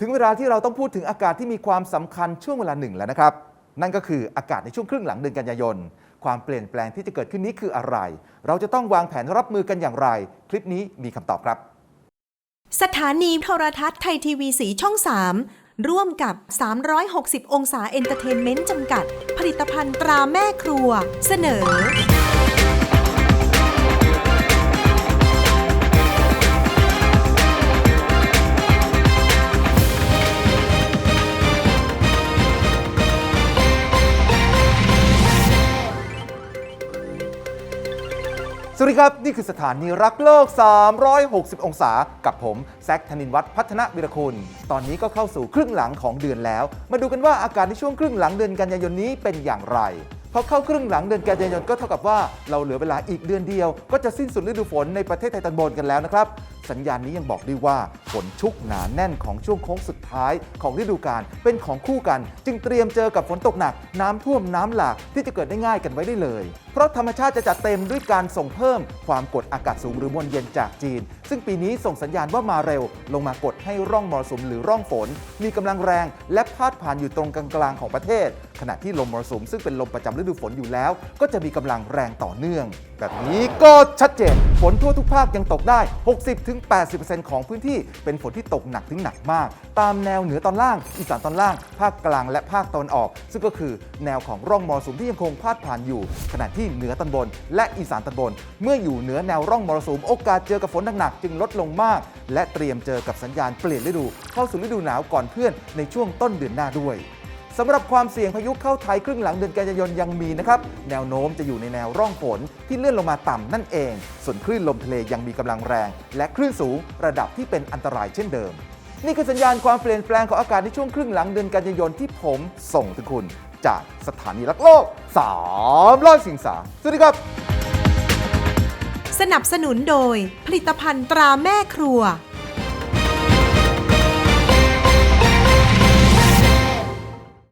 ถึงเวลาที่เราต้องพูดถึงอากาศที่มีความสำคัญช่วงเวลาหนึ่งแล้วนะครับ นั่นก็คืออากาศในช่วงครึ่งหลังเดือนกันยายน ความเปลี่ยนแปลงที่จะเกิดขึ้นนี้คืออะไร เราจะต้องวางแผนรับมือกันอย่างไร คลิปนี้มีคำตอบครับ สถานีโทรทัศน์ไทยทีวีสีช่อง 3 ร่วมกับ 360 องศาเอนเตอร์เทนเมนต์จำกัด ผลิตภัณฑ์ตราแม่ครัว เสนอ สวัสดีครับ นี่คือสถานีรักโลก 360 องศา กับผม แซคธนินวัฒน์พัฒนวิรคุณ ตอนนี้ก็เข้าสู่ครึ่งหลังของเดือนแล้ว มาดูกันว่าอากาศในช่วงครึ่งหลังเดือนกันยายนนี้เป็นอย่างไร พอเข้าครึ่งหลังเดือนกันยายนก็เท่ากับว่าเราเหลือเวลาอีกเดือนเดียว ก็จะสิ้นสุดฤดูฝนในประเทศไทยตอนบนกันแล้วนะครับ สัญญาณนี้ยังบอกด้วยว่าฝนชุกหนาแน่นของช่วงโค้งสุดท้ายของฤดูกาลเป็นของคู่กัน จึงเตรียมเจอกับฝนตกหนัก น้ำท่วมน้ำหลากที่จะเกิดได้ง่ายกันไว้ได้เลย เพราะธรรมชาติจะจัดเต็มด้วยการส่งเพิ่ม ความกดอากาศสูงหรือมวลเย็นจากจีน ซึ่งปีนี้ส่งสัญญาณว่ามาเร็ว ลงมากดให้ร่องมรสุมหรือร่องฝน มีกำลังแรง และพาดผ่านอยู่ตรงกลางๆของประเทศ ขณะที่ลมมรสุมซึ่งเป็นลมประจำฤดูฝนอยู่แล้ว ก็จะมีกำลังแรงต่อเนื่อง แบบนี้ก็ชัดเจน ฝนทั่วทุกภาคยังตกได้ 60-80%ของพื้นที่เป็นฝนที่ตกหนักถึงหนักมาก ตามแนวเหนือตอนล่าง อีสานตอนล่าง ภาคกลางและภาคตะวันออก ซึ่งก็คือแนวของร่องมรสุมที่ยังคงพาดผ่านอยู่ ขณะที่เหนือตอนบน และอีสานตอนบน เมื่ออยู่เหนือแนวร่องมรสุมโอกาสเจอกับฝนหนักๆจึงลดลงมาก และเตรียมเจอกับสัญญาณเปลี่ยนฤดู เข้าสู่ฤดูหนาวก่อนเพื่อนในช่วงต้นเดือนหน้าด้วย สำหรับความเสี่ยงพายุเข้าไทยครึ่งหลังเดือนกันยายนยังมีนะครับ แนวโน้มจะอยู่ในแนวร่องฝนที่เลื่อนลงมาต่ำนั่นเอง ส่วนคลื่นลมทะเลยังมีกำลังแรง และคลื่นสูงระดับที่เป็นอันตรายเช่นเดิม นี่คือสัญญาณความเปลี่ยนแปลงของอากาศในช่วงครึ่งหลังเดือนกันยายนที่ผมส่งถึงคุณ จากสถานีรักโลก3ร้อสิงสาสวัสดีครับ สนับสนุนโดย ผลิตภัณฑ์ตราแม่ครัว